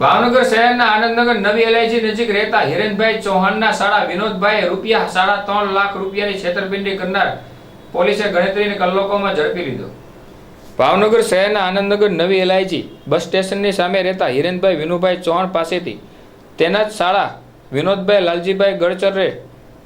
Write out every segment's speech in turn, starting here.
ભાવનગર શહેરના આનંદનગર નવી એલઆઈજી નજીક રહેતા હિરેનભાઈ ચૌહાણના શાળા વિનોદભાઈ રૂપિયા સાડા ત્રણ લાખ રૂપિયાની છેતરપિંડી કરનાર પોલીસે ગણતરીને કલાકોમાં ઝડપી લીધો. ભાવનગર શહેરના આનંદનગર નવી એલઆઈજી બસ સ્ટેશનની સામે રહેતા હિરેનભાઈ, વિનુભાઈ ચૌહાણ પાસેથી તેના જ શાળા, વિનોદભાઈ, લાલજીભાઈ ગડચરે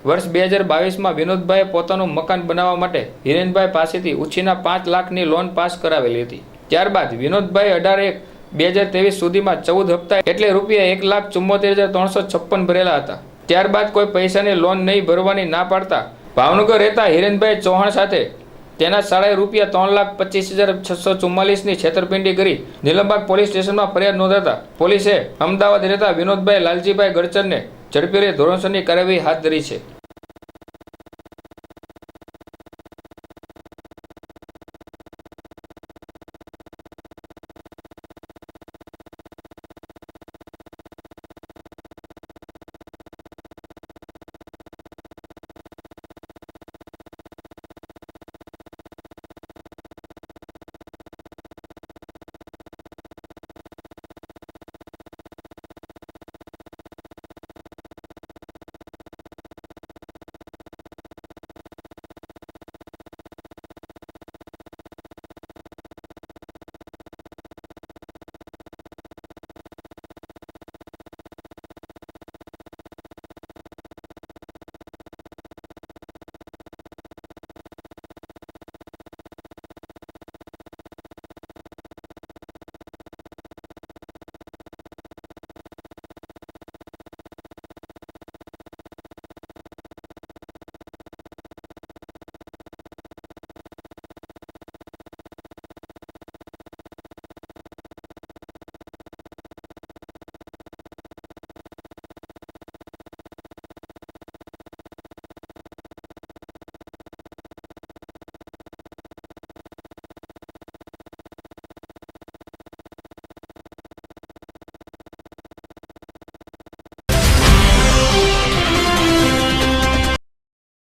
વર્ષ બે હજાર બાવીસમાં વિનોદભાઈએ પોતાનું મકાન બનાવવા માટે હિરેનભાઈ પાસેથી ઉછીના પાંચ લાખની લોન પાસ કરાવેલી હતી. ત્યારબાદ વિનોદભાઈ અઢાર એક બે હજાર ત્રેવીસ સુધીમાં ચૌદ હપ્તા એટલે રૂપિયા એક લાખ ચુમ્મોતેર હજાર ત્રણસો છપ્પન ભરેલા હતા. ત્યારબાદ કોઈ પૈસાની લોન નહીં ભરવાની ના પાડતા ભાવનગર રહેતા હિરેનભાઈ ચૌહાણ સાથે તેના શાળાએ રૂપિયા ત્રણ લાખ પચીસ હજાર છસો ચુમ્માલીસની છેતરપિંડી કરી નીલમબાગ પોલીસ સ્ટેશનમાં ફરિયાદ નોંધાતા પોલીસે અમદાવાદ રહેતા વિનોદભાઈ લાલજીભાઈ ગડચરને ઝડપી ધોરણસરની કાર્યવાહી હાથ ધરી છે.